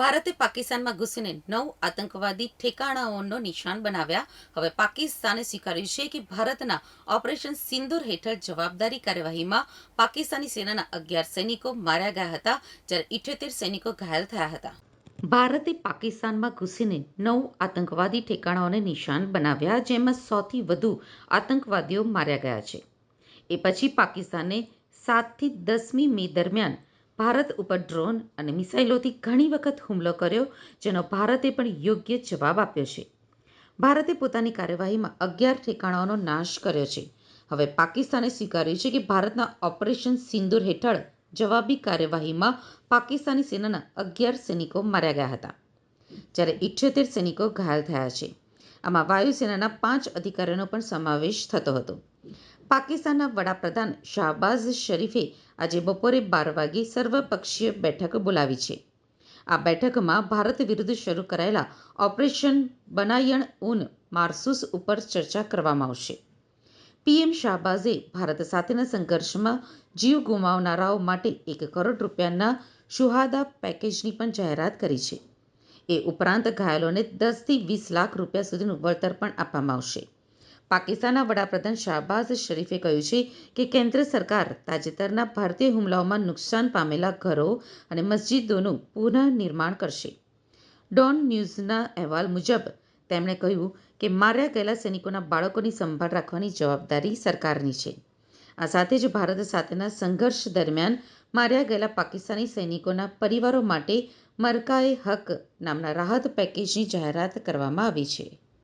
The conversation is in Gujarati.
ભારતે પાકિસ્તાનમાં ઘૂસીને નવ આતંકવાદી ઠેકાણાઓનો નિશાન બનાવ્યા. હવે પાકિસ્તાને સ્વીકાર્યું છે કે ભારતના ઓપરેશન સિંદુર હેઠળ જવાબદારી કાર્યવાહીમાં પાકિસ્તાની સેનાના અગિયાર સૈનિકો માર્યા ગયા હતા, જ્યારે ઇઠ્યોતેર સૈનિકો ઘાયલ થયા હતા. ભારતે પાકિસ્તાનમાં ઘૂસીને નવ આતંકવાદી ઠેકાણાઓને નિશાન બનાવ્યા, જેમાં સૌથી વધુ આતંકવાદીઓ માર્યા ગયા છે. એ પછી પાકિસ્તાને સાતથી દસમી મે દરમિયાન ભારત ઉપર ડ્રોન અને મિસાઇલોથી ઘણી વખત હુમલો કર્યો, જેનો ભારતે પણ યોગ્ય જવાબ આપ્યો છે. ભારતે પોતાની કાર્યવાહીમાં અગિયાર ઠેકાણાઓનો નાશ કર્યો છે. હવે પાકિસ્તાને સ્વીકાર્યું છે કે ભારતના ઓપરેશન સિંદૂર હેઠળ જવાબી કાર્યવાહીમાં પાકિસ્તાની સેનાના અગિયાર સૈનિકો માર્યા ગયા હતા, જ્યારે ઇઠ્યોતેર સૈનિકો ઘાયલ થયા છે. આમાં વાયુસેનાના પાંચ અધિકારીઓનો પણ સમાવેશ થતો હતો. પાકિસ્તાનના વડાપ્રધાન શાહબાઝ શરીફે આજે બપોરે બાર વાગે સર્વપક્ષીય બેઠક બોલાવી છે. આ બેઠકમાં ભારત વિરુદ્ધ શરૂ કરાયેલા ઓપરેશન બનાયણ ઉન મારસૂસ ઉપર ચર્ચા કરવામાં આવશે. પીએમ શાહબાઝે ભારત સાથેના સંઘર્ષમાં જીવ ગુમાવનારાઓ માટે એક કરોડ રૂપિયાના શુહાદા પેકેજની પણ જાહેરાત કરી છે. એ ઉપરાંત ઘાયલોને દસથી વીસ લાખ રૂપિયા સુધીનું વળતર પણ આપવામાં આવશે. પાકિસ્તાનના વડાપ્રધાન શાહબાઝ શરીફે કહ્યું છે કે કેન્દ્ર સરકાર તાજેતરના ભારતીય હુમલાઓમાં નુકસાન પામેલા ઘરો અને મસ્જિદોનું પુનઃનિર્માણ કરશે. ડોન ન્યૂઝના અહેવાલ મુજબ, તેમણે કહ્યું કે માર્યા ગયેલા સૈનિકોના બાળકોની સંભાળ રાખવાની જવાબદારી સરકારની છે. આ સાથે જ ભારત સાથેના સંઘર્ષ દરમિયાન માર્યા ગયેલા પાકિસ્તાની સૈનિકોના પરિવારો માટે મરકાએ હક નામના રાહત પેકેજની જાહેરાત કરવામાં આવી છે.